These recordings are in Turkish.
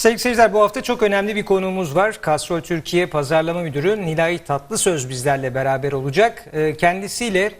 Sevgili seyirciler bu hafta çok önemli bir konuğumuz var. Kastrol Türkiye Pazarlama Müdürü Nilay Tatlısöz bizlerle beraber olacak. Ee, Kendisiyle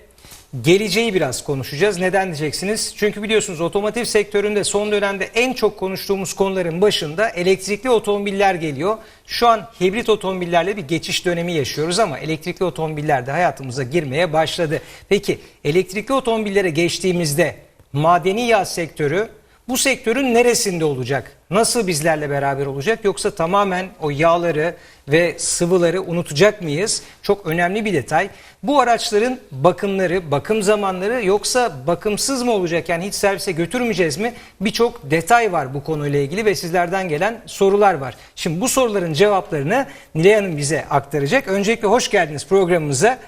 geleceği biraz konuşacağız. Neden diyeceksiniz? Çünkü biliyorsunuz otomotiv sektöründe son dönemde en çok konuştuğumuz konuların başında elektrikli otomobiller geliyor. Şu an hibrit otomobillerle bir geçiş dönemi yaşıyoruz ama elektrikli otomobiller de hayatımıza girmeye başladı. Peki elektrikli otomobillere geçtiğimizde madeni yağ sektörü bu sektörün neresinde olacak? Nasıl bizlerle beraber olacak? Yoksa tamamen o yağları ve sıvıları unutacak mıyız? Çok önemli bir detay. Bu araçların bakımları, bakım zamanları yoksa bakımsız mı olacak? Yani hiç servise götürmeyeceğiz mi? Birçok detay var bu konuyla ilgili ve sizlerden gelen sorular var. Şimdi bu soruların cevaplarını Nilay Hanım bize aktaracak. Öncelikle hoş geldiniz programımıza.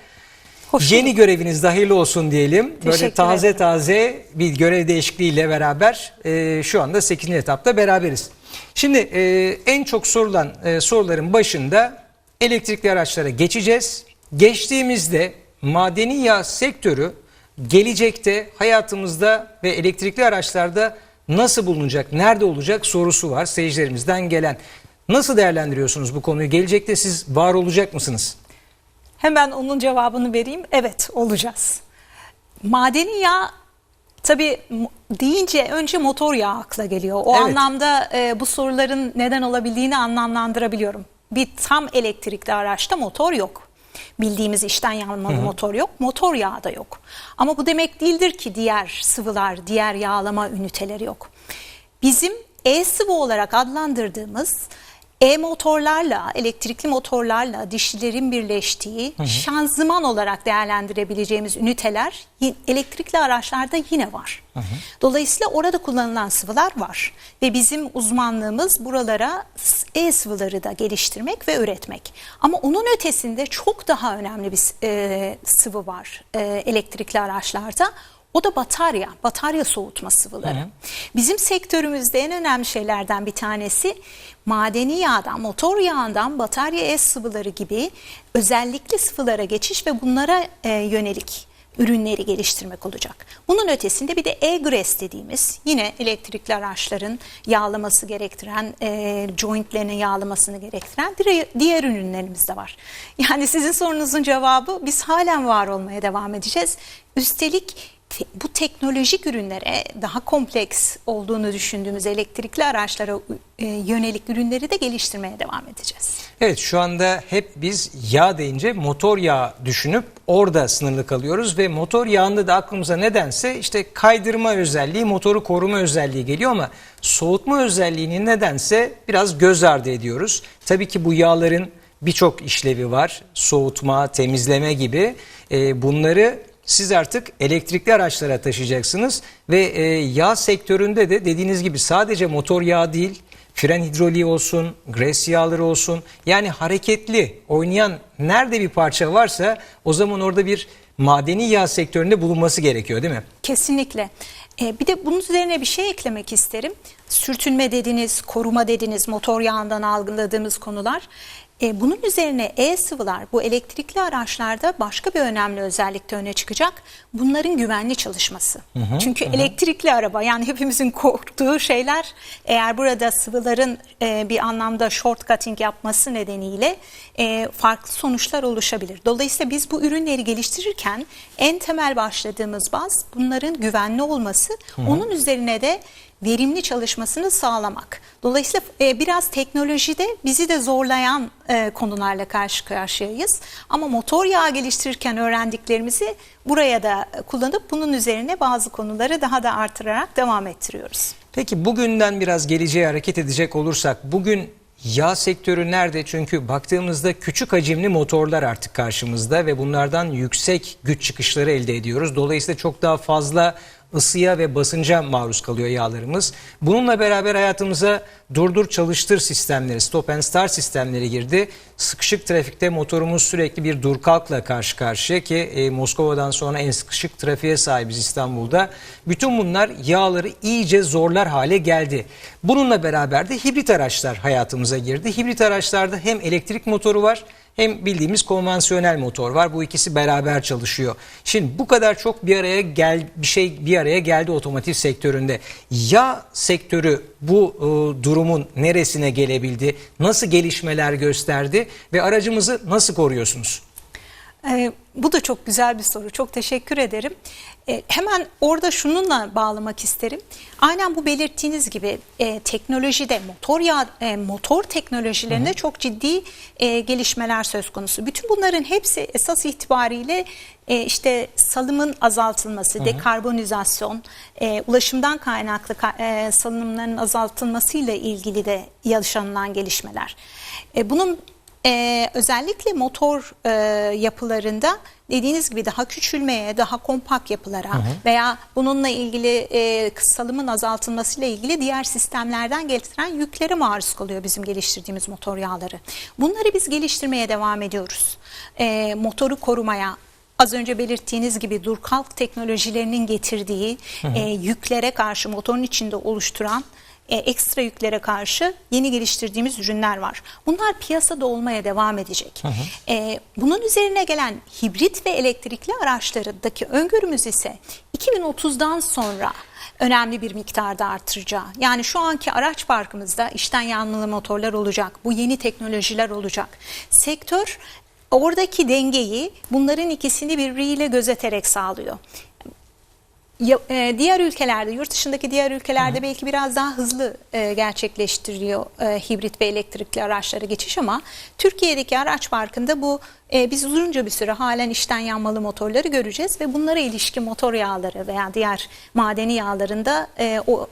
Hoş Yeni göreviniz hayırlı olsun diyelim. Böyle Teşekkür taze ederim. taze bir görev değişikliğiyle beraber e, şu anda 8. etapta beraberiz. Şimdi e, en çok sorulan e, soruların başında elektrikli araçlara geçeceğiz. Geçtiğimizde madeni yağ sektörü gelecekte hayatımızda ve elektrikli araçlarda nasıl bulunacak, nerede olacak sorusu var seyircilerimizden gelen. Nasıl değerlendiriyorsunuz bu konuyu? Gelecekte siz var olacak mısınız? Hemen onun cevabını vereyim. Evet olacağız. Madeni yağ tabii deyince önce motor yağı akla geliyor. O Evet. anlamda e, bu soruların neden olabildiğini anlamlandırabiliyorum. Bir tam elektrikli araçta motor yok. Bildiğimiz içten yanmalı motor yok. Motor yağı da yok. Ama bu demek değildir ki diğer sıvılar, diğer yağlama üniteleri yok. Bizim e-sıvı olarak adlandırdığımız e-motorlarla, elektrikli motorlarla dişlilerin birleştiği şanzıman olarak değerlendirebileceğimiz üniteler elektrikli araçlarda yine var. Dolayısıyla orada kullanılan sıvılar var ve bizim uzmanlığımız buralara s- e-sıvıları da geliştirmek ve üretmek. Ama onun ötesinde çok daha önemli bir e, sıvı var e, elektrikli araçlarda. O da batarya, batarya soğutma sıvıları. Bizim sektörümüzde en önemli şeylerden bir tanesi madeni yağdan, motor yağından batarya S sıvıları gibi özellikle sıvılara geçiş ve bunlara e, yönelik ürünleri geliştirmek olacak. Bunun ötesinde bir de e-gres dediğimiz yine elektrikli araçların yağlaması gerektiren, e, jointlerinin yağlamasını gerektiren diğer, diğer ürünlerimiz de var. Yani sizin sorunuzun cevabı biz halen var olmaya devam edeceğiz. Üstelik bu teknolojik ürünlere daha kompleks olduğunu düşündüğümüz elektrikli araçlara e, yönelik ürünleri de geliştirmeye devam edeceğiz. Evet şu anda hep biz yağ deyince motor yağı düşünüp orada sınırlı kalıyoruz ve motor yağında da aklımıza nedense işte kaydırma özelliği, motoru koruma özelliği geliyor ama soğutma özelliğini nedense biraz göz ardı ediyoruz. Tabii ki bu yağların birçok işlevi var. Soğutma, temizleme gibi. Ee, bunları siz artık elektrikli araçlara taşıyacaksınız ve e, yağ sektöründe de dediğiniz gibi sadece motor yağı değil fren hidroliği olsun, gres yağları olsun yani hareketli oynayan nerede bir parça varsa o zaman orada bir madeni yağ sektöründe bulunması gerekiyor değil mi? Kesinlikle. Ee, bir de bunun üzerine bir şey eklemek isterim. Sürtünme dediniz, koruma dediniz, motor yağından algıladığımız konular. Ee, bunun üzerine e-sıvılar bu elektrikli araçlarda başka bir önemli özellik de öne çıkacak. Bunların güvenli çalışması. Çünkü elektrikli araba yani hepimizin korktuğu şeyler eğer burada sıvıların e, bir anlamda shortcutting yapması nedeniyle e, farklı sonuçlar oluşabilir. Dolayısıyla biz bu ürünleri geliştirirken en temel başladığımız baz bunların güvenli olması. Onun üzerine de verimli çalışmasını sağlamak. Dolayısıyla e, biraz teknolojide bizi de zorlayan e, konularla karşı karşıyayız. Ama motor yağı geliştirirken öğrendiklerimizi buraya da kullanıp bunun üzerine bazı konuları daha da artırarak devam ettiriyoruz. Peki bugünden biraz geleceğe hareket edecek olursak bugün yağ sektörü nerede? Çünkü baktığımızda küçük hacimli motorlar artık karşımızda ve bunlardan yüksek güç çıkışları elde ediyoruz. Dolayısıyla çok daha fazla ısıya ve basınca maruz kalıyor yağlarımız. Bununla beraber hayatımıza durdur çalıştır sistemleri, stop and start sistemleri girdi. Sıkışık trafikte motorumuz sürekli bir dur kalkla karşı karşıya ki e, Moskova'dan sonra en sıkışık trafiğe sahibiz İstanbul'da. Bütün bunlar yağları iyice zorlar hale geldi. Bununla beraber de hibrit araçlar hayatımıza girdi. Hibrit araçlarda hem elektrik motoru var hem bildiğimiz konvansiyonel motor var. Bu ikisi beraber çalışıyor. Şimdi bu kadar çok bir araya gel bir şey bir araya geldi otomotiv sektöründe. Yağ sektörü bu e, durumun neresine gelebildi? Nasıl gelişmeler gösterdi ve aracımızı nasıl koruyorsunuz? Ee, bu da çok güzel bir soru. Çok teşekkür ederim. Ee, hemen orada şununla bağlamak isterim. Aynen bu belirttiğiniz gibi e, teknolojide motor yağ, e, motor teknolojilerinde çok ciddi e, gelişmeler söz konusu. Bütün bunların hepsi esas itibariyle e, işte salımın azaltılması, dekarbonizasyon, e, ulaşımdan kaynaklı ka- e, salınımların azaltılmasıyla ilgili de yaşanılan gelişmeler. E, bunun ee, özellikle motor e, yapılarında dediğiniz gibi daha küçülmeye, daha kompakt yapılara veya bununla ilgili e, salımın azaltılmasıyla ilgili diğer sistemlerden getiren yüklere maruz kalıyor bizim geliştirdiğimiz motor yağları. Bunları biz geliştirmeye devam ediyoruz. E, motoru korumaya, Az önce belirttiğiniz gibi dur kalk teknolojilerinin getirdiği e, yüklere karşı motorun içinde oluşturan e, ekstra yüklere karşı yeni geliştirdiğimiz ürünler var. Bunlar piyasada olmaya devam edecek. E, bunun üzerine gelen hibrit ve elektrikli araçlardaki öngörümüz ise 2030'dan sonra önemli bir miktarda artıracağı. Yani şu anki araç parkımızda içten yanmalı motorlar olacak. Bu yeni teknolojiler olacak. Sektör oradaki dengeyi bunların ikisini birbiriyle gözeterek sağlıyor. E, diğer ülkelerde, yurt dışındaki diğer ülkelerde belki biraz daha hızlı e, gerçekleştiriliyor e, hibrit ve elektrikli araçlara geçiş ama Türkiye'deki araç parkında bu e, biz uzunca bir süre halen içten yanmalı motorları göreceğiz ve bunlara ilişkin motor yağları veya diğer madeni yağlarında e, o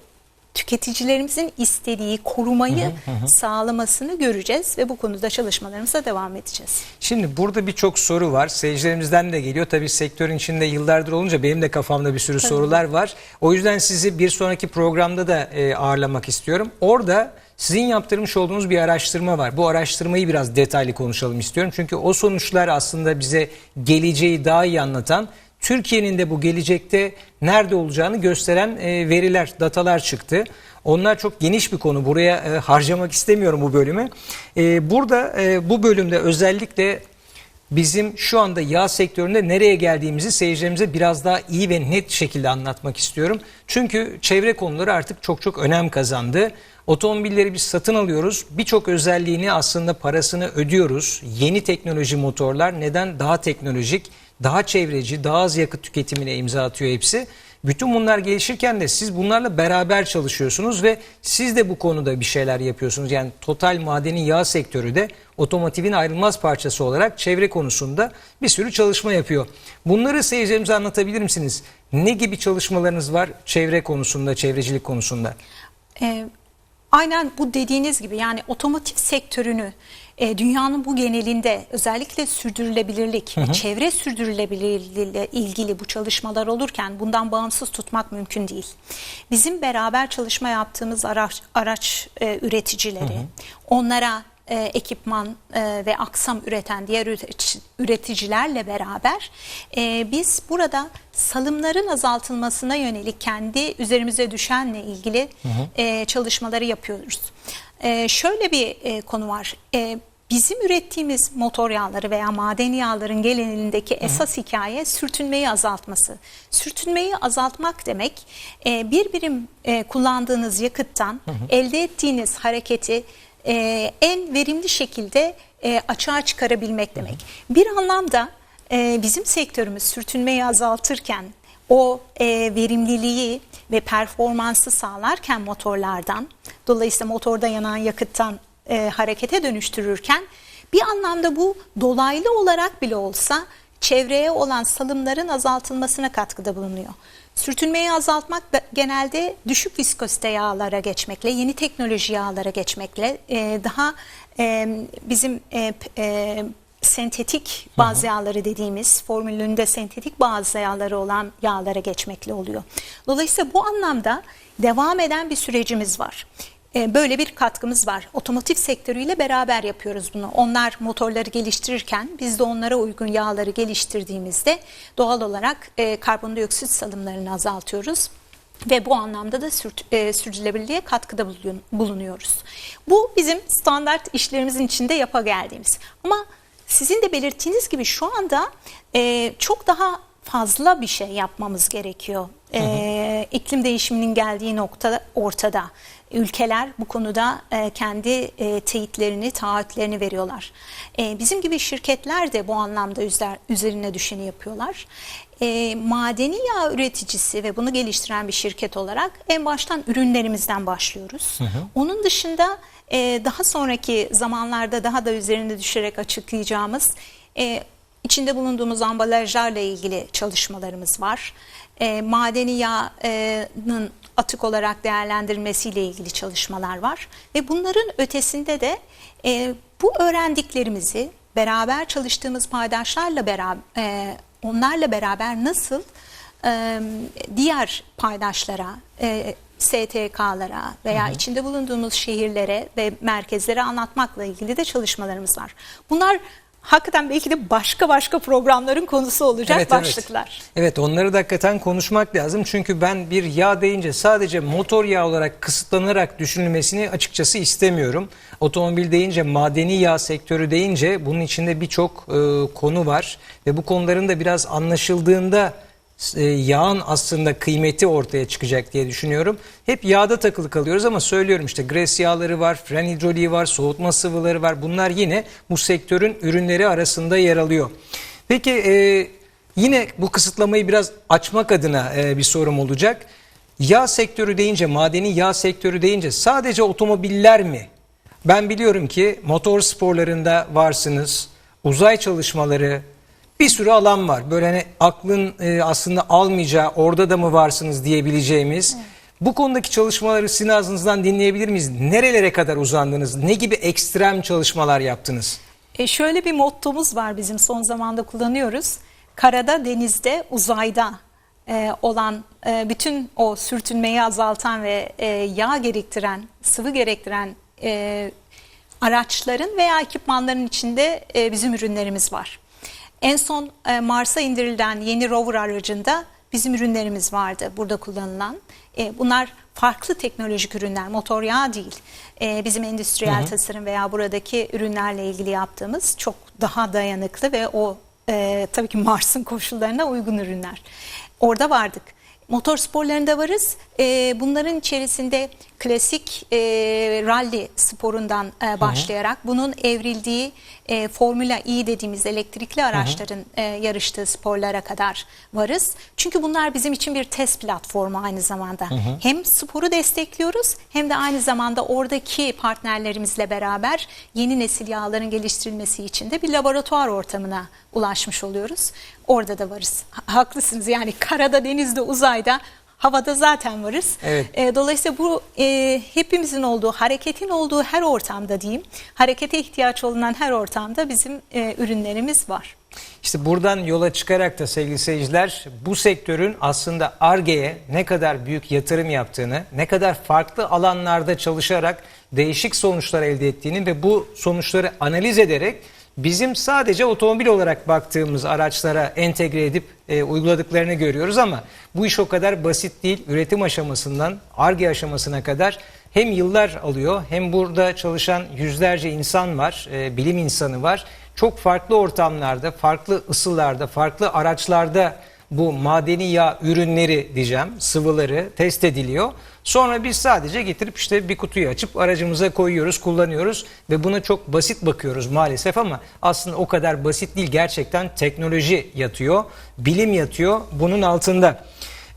tüketicilerimizin istediği korumayı sağlamasını göreceğiz ve bu konuda çalışmalarımıza devam edeceğiz. Şimdi burada birçok soru var. Seyircilerimizden de geliyor. Tabii sektörün içinde yıllardır olunca benim de kafamda bir sürü sorular var. O yüzden sizi bir sonraki programda da e, ağırlamak istiyorum. Orada sizin yaptırmış olduğunuz bir araştırma var. Bu araştırmayı biraz detaylı konuşalım istiyorum. Çünkü o sonuçlar aslında bize geleceği daha iyi anlatan, Türkiye'nin de bu gelecekte nerede olacağını gösteren e, veriler, datalar çıktı. Onlar çok geniş bir konu. Buraya e, harcamak istemiyorum bu bölümü. E, burada bu bölümde özellikle bizim şu anda yağ sektöründe nereye geldiğimizi seyircilerimize biraz daha iyi ve net şekilde anlatmak istiyorum. Çünkü çevre konuları artık çok çok önem kazandı. Otomobilleri biz satın alıyoruz. Birçok özelliğini aslında parasını ödüyoruz. Yeni teknoloji motorlar neden daha teknolojik, daha çevreci, daha az yakıt tüketimine imza atıyor hepsi. Bütün bunlar gelişirken de siz bunlarla beraber çalışıyorsunuz ve siz de bu konuda bir şeyler yapıyorsunuz. Yani total madeni yağ sektörü de otomotivin ayrılmaz parçası olarak çevre konusunda bir sürü çalışma yapıyor. Bunları seyircilerimize anlatabilir misiniz? Ne gibi çalışmalarınız var çevre konusunda, çevrecilik konusunda? Ee, aynen bu dediğiniz gibi yani otomotiv sektörünü e, dünyanın bu genelinde özellikle sürdürülebilirlik, ve çevre sürdürülebilirliğiyle ilgili bu çalışmalar olurken bundan bağımsız tutmak mümkün değil. Bizim beraber çalışma yaptığımız araç, araç e, üreticileri, onlara e, ekipman e, ve aksam üreten diğer üretici- üreticilerle beraber e, biz burada salımların azaltılmasına yönelik kendi üzerimize düşenle ilgili e, çalışmaları yapıyoruz. E, şöyle bir e, konu var. E, Bizim ürettiğimiz motor yağları veya maden yağların genelindeki esas hikaye sürtünmeyi azaltması. Sürtünmeyi azaltmak demek e, bir birim e, kullandığınız yakıttan elde ettiğiniz hareketi e, en verimli şekilde e, açığa çıkarabilmek demek. Bir anlamda e, bizim sektörümüz sürtünmeyi azaltırken o e, verimliliği ve performansı sağlarken motorlardan, dolayısıyla motorda yanan yakıttan e, harekete dönüştürürken bir anlamda bu dolaylı olarak bile olsa çevreye olan salımların azaltılmasına katkıda bulunuyor. Sürtünmeyi azaltmak genelde düşük viskozite yağlara geçmekle, yeni teknoloji yağlara geçmekle, e, daha e, bizim e, e, sentetik bazı yağları dediğimiz formülünde sentetik bazı yağları olan yağlara geçmekle oluyor. Dolayısıyla bu anlamda devam eden bir sürecimiz var. E, Böyle bir katkımız var. Otomotiv sektörüyle beraber yapıyoruz bunu. Onlar motorları geliştirirken biz de onlara uygun yağları geliştirdiğimizde doğal olarak e, karbondioksit salımlarını azaltıyoruz. Ve bu anlamda da sürt- e, sürdürülebilirliğe katkıda bulun- bulunuyoruz. Bu bizim standart işlerimizin içinde yapa geldiğimiz. Ama sizin de belirttiğiniz gibi şu anda e, çok daha fazla bir şey yapmamız gerekiyor. E, iklim değişiminin geldiği nokta ortada. Ülkeler bu konuda e, kendi e, teyitlerini, taahhütlerini veriyorlar. E, bizim gibi şirketler de bu anlamda üzer, üzerine düşeni yapıyorlar. E, madeni yağ üreticisi ve bunu geliştiren bir şirket olarak en baştan ürünlerimizden başlıyoruz. Onun dışında e, daha sonraki zamanlarda daha da üzerine düşerek açıklayacağımız e, içinde bulunduğumuz ambalajlarla ilgili çalışmalarımız var. E, madeni yağın atık olarak değerlendirilmesiyle ilgili çalışmalar var. Ve bunların ötesinde de e, bu öğrendiklerimizi beraber çalıştığımız paydaşlarla beraber e, onlarla beraber nasıl e, diğer paydaşlara, e, STK'lara veya içinde bulunduğumuz şehirlere ve merkezlere anlatmakla ilgili de çalışmalarımız var. Bunlar hakikaten belki de başka başka programların konusu olacak başlıklar. Evet. evet onları da hakikaten konuşmak lazım. Çünkü ben bir yağ deyince sadece motor yağ olarak kısıtlanarak düşünülmesini açıkçası istemiyorum. Otomobil deyince madeni yağ sektörü deyince bunun içinde birçok e, konu var. Ve bu konuların da biraz anlaşıldığında yağın aslında kıymeti ortaya çıkacak diye düşünüyorum. Hep yağda takılı kalıyoruz ama söylüyorum işte gres yağları var, fren hidroliği var, soğutma sıvıları var. Bunlar yine bu sektörün ürünleri arasında yer alıyor. Peki e, yine bu kısıtlamayı biraz açmak adına e, bir sorum olacak. Yağ sektörü deyince, madeni yağ sektörü deyince sadece otomobiller mi? Ben biliyorum ki motor sporlarında varsınız, uzay çalışmaları, bir sürü alan var. Böyle hani aklın e, aslında almayacağı orada da mı varsınız diyebileceğimiz. Bu konudaki çalışmaları sizin ağzınızdan dinleyebilir miyiz? Nerelere kadar uzandınız? Ne gibi ekstrem çalışmalar yaptınız? E şöyle bir mottomuz var bizim son zamanda kullanıyoruz. Karada, denizde, uzayda e, olan e, bütün o sürtünmeyi azaltan ve e, yağ gerektiren, sıvı gerektiren e, araçların veya ekipmanların içinde e, bizim ürünlerimiz var. En son e, Mars'a indirilen yeni rover aracında bizim ürünlerimiz vardı burada kullanılan. E, bunlar farklı teknolojik ürünler, motor yağı değil. E, bizim endüstriyel tasarım veya buradaki ürünlerle ilgili yaptığımız çok daha dayanıklı ve o e, tabii ki Mars'ın koşullarına uygun ürünler. Orada vardık. Motor sporlarında varız. E, bunların içerisinde klasik e, rally sporundan e, başlayarak bunun evrildiği e, Formula E dediğimiz elektrikli araçların e, yarıştığı sporlara kadar varız. Çünkü bunlar bizim için bir test platformu aynı zamanda. Hem sporu destekliyoruz hem de aynı zamanda oradaki partnerlerimizle beraber yeni nesil yağların geliştirilmesi için de bir laboratuvar ortamına ulaşmış oluyoruz. Orada da varız. Ha- Haklısınız yani karada, denizde, uzayda Havada zaten varız. Evet. E, dolayısıyla bu e, hepimizin olduğu, hareketin olduğu her ortamda diyeyim, harekete ihtiyaç olunan her ortamda bizim e, ürünlerimiz var. İşte buradan yola çıkarak da sevgili seyirciler bu sektörün aslında ARGE'ye ne kadar büyük yatırım yaptığını, ne kadar farklı alanlarda çalışarak değişik sonuçlar elde ettiğini ve bu sonuçları analiz ederek bizim sadece otomobil olarak baktığımız araçlara entegre edip e, uyguladıklarını görüyoruz ama bu iş o kadar basit değil. Üretim aşamasından ARGE aşamasına kadar hem yıllar alıyor hem burada çalışan yüzlerce insan var, e, bilim insanı var. Çok farklı ortamlarda, farklı ısılarda, farklı araçlarda bu madeni yağ ürünleri diyeceğim, sıvıları test ediliyor. Sonra biz sadece getirip işte bir kutuyu açıp aracımıza koyuyoruz, kullanıyoruz ve buna çok basit bakıyoruz maalesef ama aslında o kadar basit değil. Gerçekten teknoloji yatıyor, bilim yatıyor bunun altında.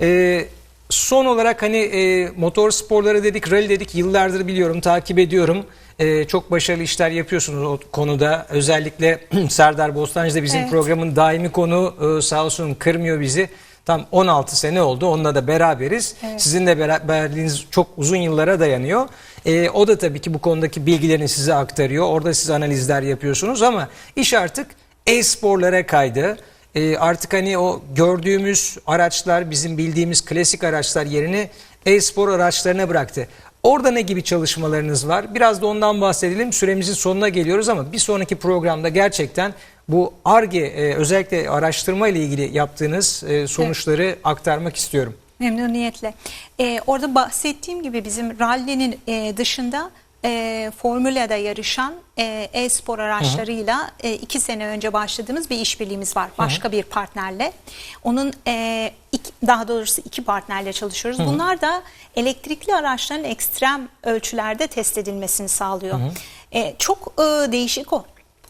Ee, son olarak hani e, motor sporları dedik, rally dedik yıllardır biliyorum, takip ediyorum. Ee, çok başarılı işler yapıyorsunuz o konuda. Özellikle Serdar Bostancı da bizim Evet. programın daimi konu Ee, sağ olsun kırmıyor bizi. Tam 16 sene oldu. Onunla da beraberiz. Sizin de beraberliğiniz çok uzun yıllara dayanıyor. Ee, o da tabii ki bu konudaki bilgilerini size aktarıyor. Orada siz analizler yapıyorsunuz ama iş artık e-sporlara kaydı. Ee, artık hani o gördüğümüz araçlar bizim bildiğimiz klasik araçlar yerini e-spor araçlarına bıraktı. Orada ne gibi çalışmalarınız var? Biraz da ondan bahsedelim. Süremizin sonuna geliyoruz ama bir sonraki programda gerçekten bu ARGE e, özellikle araştırma ile ilgili yaptığınız e, sonuçları aktarmak istiyorum. Memnuniyetle. Ee, orada bahsettiğim gibi bizim rally'nin e, dışında e, Formula'da yarışan e, e-spor araçlarıyla e, iki sene önce başladığımız bir işbirliğimiz var. Başka bir partnerle. Onun e, iki, daha doğrusu iki partnerle çalışıyoruz. Bunlar da elektrikli araçların ekstrem ölçülerde test edilmesini sağlıyor. E, çok e, değişik o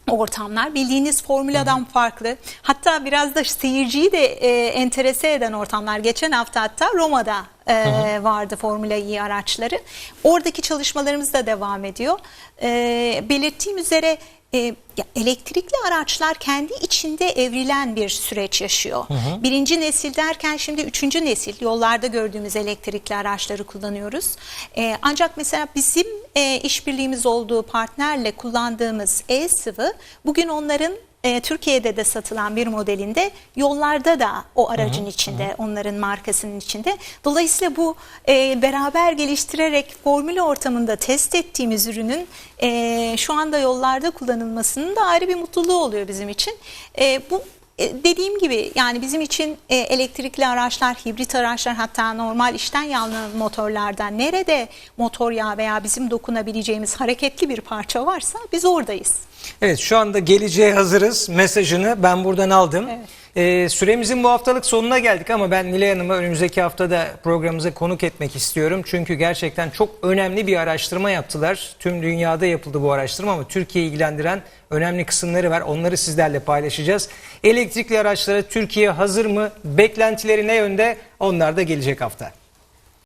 ortamlar. Bildiğiniz formüladan farklı. Hatta biraz da seyirciyi de e, enterese eden ortamlar. Geçen hafta hatta Roma'da e, vardı Formula E araçları. Oradaki çalışmalarımız da devam ediyor. E, belirttiğim üzere e, ya elektrikli araçlar kendi içinde evrilen bir süreç yaşıyor. Birinci nesil derken şimdi üçüncü nesil yollarda gördüğümüz elektrikli araçları kullanıyoruz. E, ancak mesela bizim e, işbirliğimiz olduğu partnerle kullandığımız e-sıvı bugün onların e, Türkiye'de de satılan bir modelinde yollarda da o aracın içinde, onların markasının içinde. Dolayısıyla bu e, beraber geliştirerek formüle ortamında test ettiğimiz ürünün e, şu anda yollarda kullanılmasının da ayrı bir mutluluğu oluyor bizim için. E, bu e, Dediğim gibi yani bizim için e, elektrikli araçlar, hibrit araçlar hatta normal işten yanlı motorlardan nerede motor yağı veya bizim dokunabileceğimiz hareketli bir parça varsa biz oradayız. Evet şu anda geleceğe hazırız mesajını ben buradan aldım. Evet. Ee, süremizin bu haftalık sonuna geldik ama ben Nilay Hanım'ı önümüzdeki haftada programımıza konuk etmek istiyorum. Çünkü gerçekten çok önemli bir araştırma yaptılar. Tüm dünyada yapıldı bu araştırma ama Türkiye'yi ilgilendiren önemli kısımları var. Onları sizlerle paylaşacağız. Elektrikli araçlara Türkiye hazır mı? Beklentileri ne yönde? Onlar da gelecek hafta.